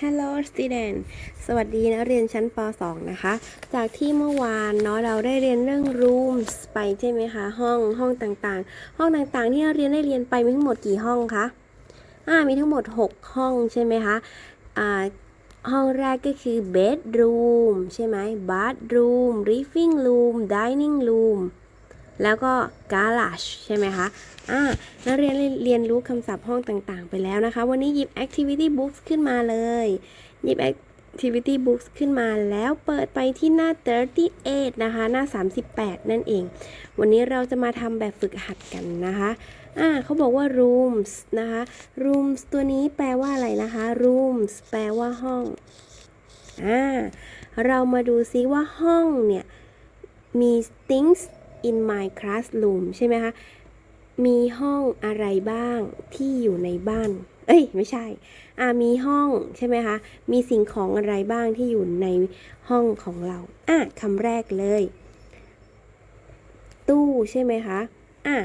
Hello student สวัสดีนักเรียนชั้นป .2 นะคะ จากที่เมื่อวานเนาะเราได้เรียนเรื่อง rooms ไปใช่ไหมคะ ห้องห้องต่างๆ ห้องต่างๆ ที่นักเรียนได้เรียนไปมีทั้งหมดกี่ห้องคะอ่ามีทั้งหมด 6 ห้องใช่ไหมคะอ่าห้องแรกก็คือ bedroom ใช่ไหม bathroom living room dining room แล้วก็ garage ใช่ไหมคะอ่านักเรียนเรียนรู้คำศัพท์ห้องต่างๆ ไปแล้วนะคะ วันนี้หยิบ activity books ขึ้นมาเลย หยิบ activity books ขึ้นมาแล้วเปิดไปที่หน้า 38 นะคะ หน้า 38 นั่นเอง วันนี้เราจะมาทำแบบฝึกหัดกันนะคะอ่าเขาบอกว่า rooms นะคะ rooms ตัวนี้แปลว่าอะไรนะคะ rooms แปลว่าห้องอ่าเรามาดูซิว่าห้องเนี่ยมี things in my classroom ใช่ไหมคะ มีห้องอะไรบ้างที่อยู่ในบ้าน เอ้ย ไม่ใช่ อ่ามีห้องใช่ไหมคะ มีสิ่งของอะไรบ้างที่อยู่ในห้องของเรา อะคำแรกเลย ตู้ใช่ไหมคะ อะ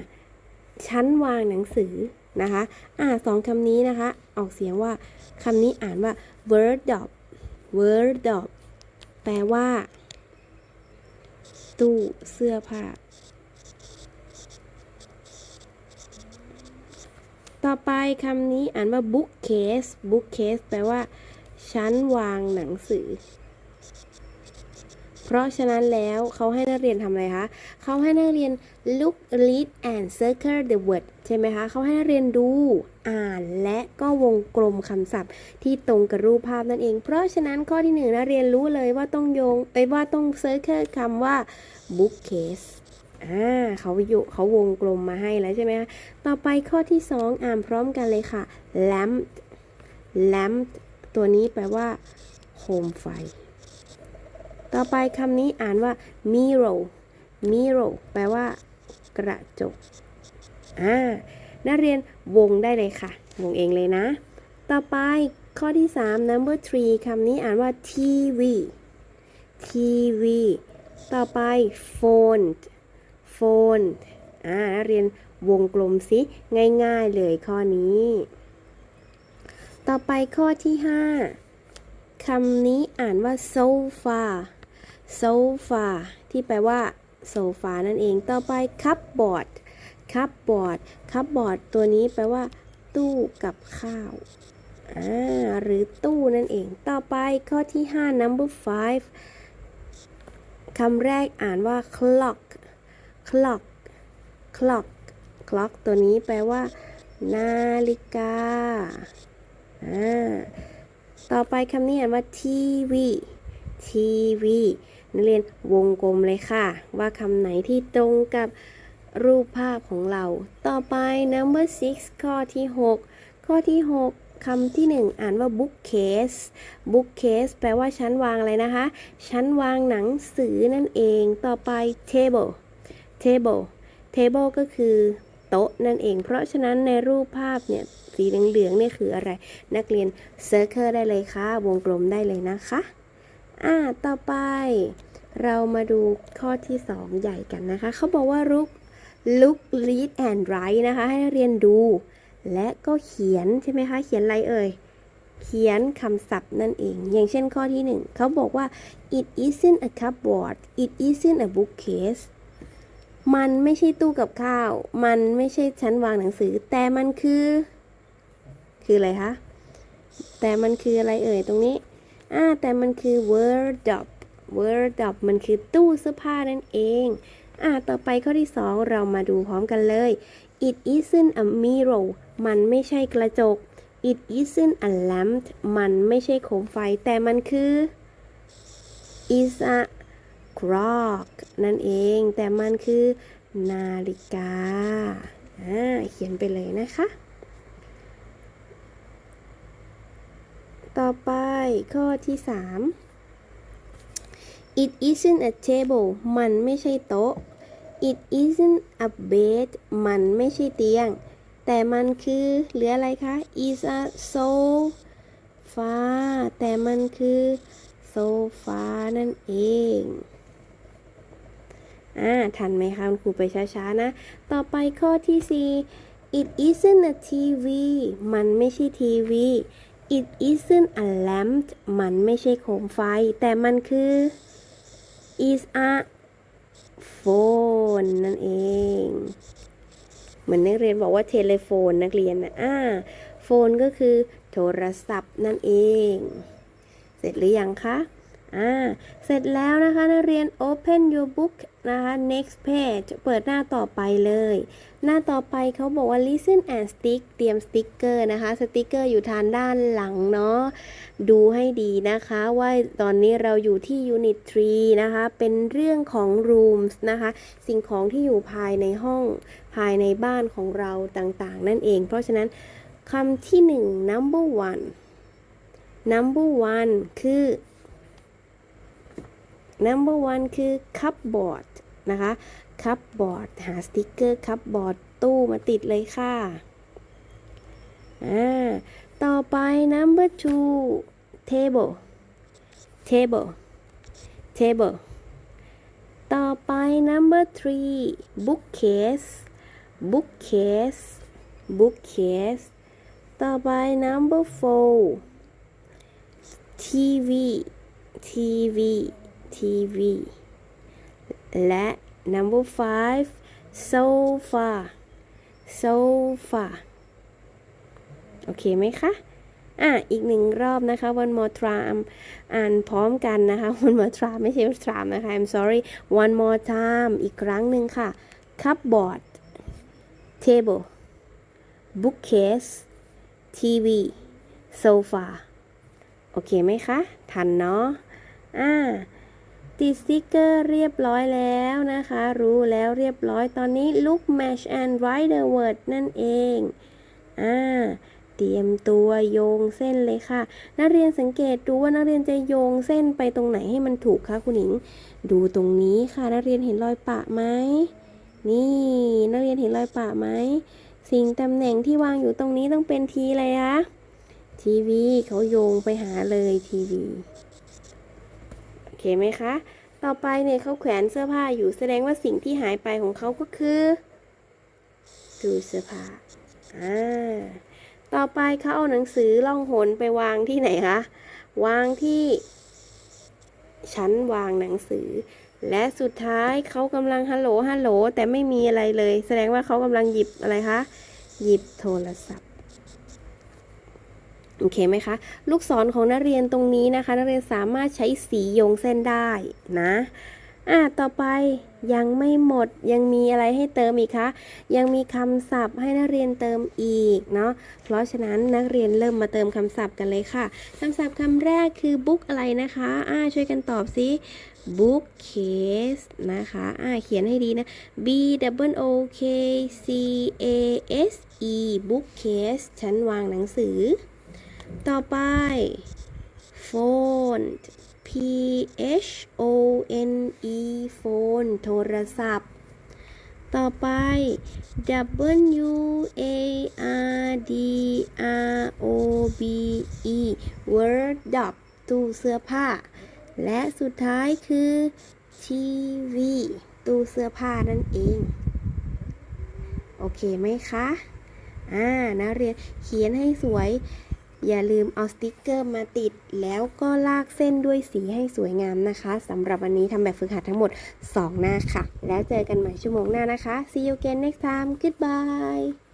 ชั้นวางหนังสือนะคะ อะสองคำนี้นะคะ ออกเสียงว่าคำนี้อ่านว่า wardrobe wardrobe แปลว่า ตู้เสื้อผ้า ต่อไปคำนี้อ่านว่า bookcase bookcase แปลว่า ชั้นวางหนังสือ เพราะฉะนั้นแล้วเขาให้นักเรียนทำอะไรคะเขาให้นักเรียน look read and circle the word ใช่ไหมคะเขาให้นักเรียนดูอ่านและก็วงกลมคำศัพท์ ที่ตรงกับรูปภาพนั่นเอง เพราะฉะนั้นข้อที่หนึ่งนักเรียนรู้เลยว่าต้องโยงเอ้ว่าต้อง circle คำว่า bookcase อ่าเขาอยู่เขาวงกลมมาให้แล้วใช่ไหมคะ ต่อไปข้อที่2อ่านพร้อมกันเลยค่ะ lamp lamp ตัวนี้แปลว่า โคมไฟ ต่อไปคำนี้อ่านว่า mirror mirror แปลว่า กระจก อ่า นักเรียนวงได้เลยค่ะ วงเองเลยนะ ต่อไปข้อที่ 3 number three คำนี้อ่านว่า TV TV ต่อไป phone phone อ่า นักเรียนวงกลมสิ ง่ายๆเลยข้อนี้ ต่อไปข้อที่ 5คำนี้อ่านว่า sofa sofa ที่แปลว่าโซฟานั่นเองต่อไป cupboard cupboard cupboard ตัวนี้แปลว่า ตู้กับข้าวอ่าหรือตู้นั่นเอง ต่อไปข้อที่ 5 number five คำแรกอ่านว่า clock clock clock clock ตัวนี้แปลว่า นาฬิกาอ่าต่อไปคำนี้อ่านว่า TV TV นักเรียนวงกลมเลยค่ะ ว่าคำไหนที่ตรงกับรูปภาพของเรา ต่อไป number six ข้อที่ 6 ข้อที่ 6คำที่ 1 อ่านว่า bookcase bookcase แปลว่าชั้นวางอะไรนะคะ ชั้นวางหนังสือนั่นเอง ต่อไป table table table ก็คือโต๊ะนั่นเอง เพราะฉะนั้นในรูปภาพเนี่ยสีเหลืองๆเนี่ยคืออะไร นักเรียน circle ได้เลยค่ะ วงกลมได้เลยนะคะ อ่าต่อไป เรามาดูข้อที่ 2 ใหญ่กันนะคะ เขาบอกว่า look look read and write นะคะ ให้นักเรียนดู และก็เขียนใช่ไหมคะ เขียนอะไรเอ่ย เขียนคำศัพท์นั่นเอง อย่างเช่นข้อที่ 1 เขาบอกว่า it isn't a cupboard it isn't a bookcase มันไม่ใช่ตู้กับข้าว มันไม่ใช่ชั้นวางหนังสือ แต่มันคือ คืออะไรคะ แต่มันคืออะไรเอ่ยตรงนี้ อ่าแต่มันคือ wardrobe wardrobe มันคือตู้เสื้อผ้านั่นเองอ่าต่อไปข้อที่ 2 เรามาดูพร้อมกันเลย it isn't a mirror มันไม่ใช่กระจก it isn't a lamp มันไม่ใช่โคมไฟ แต่มันคือ is a clock นั่นเอง แต่มันคือนาฬิกา อ่า เขียนไปเลยนะคะ ต่อไปข้อที่ 3 it isn't a table มันไม่ใช่โต๊ะ it isn't a bed มันไม่ใช่เตียง แต่มันคือหรืออะไรคะ is a sofa แต่มันคือโซฟานั่นเองอ่าทันไหมคะคุณครูไปช้าๆนะ ต่อไปข้อที่ 4 it isn't a TV มันไม่ใช่ทีวี it isn't a lamp มันไม่ใช่โคมไฟ แต่มันคือ is a phone นั่นเอง เหมือนนักเรียนบอกว่าเทเลโฟนนักเรียนนะอ่าโฟนก็คือโทรศัพท์นั่นเอง เสร็จหรือยังคะ อ่าเสร็จแล้วนะคะนักเรียน open your book นะคะ next page เปิดหน้าต่อไปเลย หน้าต่อไปเขาบอกว่า listen and stick เตรียมสติกเกอร์นะคะสติกเกอร์อยู่ทางด้านหลังเนาะดูให้ดีนะคะว่าตอนนี้เราอยู่ที่ unit 3นะคะ เป็นเรื่องของ rooms นะคะ สิ่งของที่อยู่ภายในห้องภายในบ้านของเราต่างๆ นั่นเอง เพราะฉะนั้นคำที่หนึ่ง number one number one คือ number one คือ cupboard นะคะ cupboard หาสติกเกอร์ cupboard ตู้มาติดเลยค่ะ อ่า ต่อไป number two table table table ต่อไป number three bookcase bookcase bookcase ต่อไป number four TV TV TV และ number five sofa sofa โอเคไหมคะ อะ อีกหนึ่งรอบนะคะ one more time อ่านพร้อมกันนะคะ one more time ไม่ใช่ time นะคะ I'm sorry one more time อีกครั้งหนึ่งค่ะ cupboard table bookcase TV sofa โอเคไหมคะ ทันเนาะ อ่า ติดสติกเกอร์เรียบร้อยแล้วนะคะ รู้แล้วเรียบร้อยตอนนี้ look match and write the word นั่นเองอ่าเตรียมตัวโยงเส้นเลยค่ะ นักเรียนสังเกตดูว่านักเรียนจะโยงเส้นไปตรงไหนให้มันถูกคะคุณหญิง ดูตรงนี้ค่ะ นักเรียนเห็นรอยปะไหมนี่ นักเรียนเห็นรอยปะไหมสิ่งตำแหน่งที่วางอยู่ตรงนี้ต้องเป็นทีอะไรคะทีวีเขาโยงไปหาเลยทีวี เคไหมคะ ต่อไปเนี่ยเขาแขวนเสื้อผ้าอยู่แสดงว่าสิ่งที่หายไปของเขาก็คือตู้เสื้อผ้าอ่าต่อไปเขาเอาหนังสือล่องหนไปวางที่ไหนคะ วางที่ชั้นวางหนังสือ และสุดท้ายเขากำลังฮัลโหลฮัลโหลแต่ไม่มีอะไรเลย แสดงว่าเขากำลังหยิบอะไรคะ หยิบโทรศัพท์ โอเคไหมคะ ลูกศรของนักเรียนตรงนี้นะคะ นักเรียนสามารถใช้สีโยงเส้นได้นะอะต่อไปยังไม่หมดยังมีอะไรให้เติมอีกคะ ยังมีคำศัพท์ให้นักเรียนเติมอีกเนาะเพราะฉะนั้นนักเรียนเริ่มมาเติมคำศัพท์กันเลยค่ะคำศัพท์คำแรกคือ book อะไรนะคะอ่าช่วยกันตอบสิ bookcase นะคะอ่าเขียนให้ดีนะ b w o k c a s e bookcase ชั้นวางหนังสือ ต่อไป phone p h o n e phone โทรศัพท์ ต่อไป w a r d r o b e wardrobe ตู้เสื้อผ้า และสุดท้ายคือ TV ตู้เสื้อผ้านั่นเอง โอเคไหมคะ อ่านักเรียนเขียนให้สวย อย่าลืมเอาสติกเกอร์มาติด แล้วก็ลากเส้นด้วยสีให้สวยงามนะคะสำหรับวันนี้ทำแบบฝึกหัดทั้งหมด 2 หน้าค่ะ แล้วเจอกันใหม่ชั่วโมงหน้านะคะ see you again next time goodbye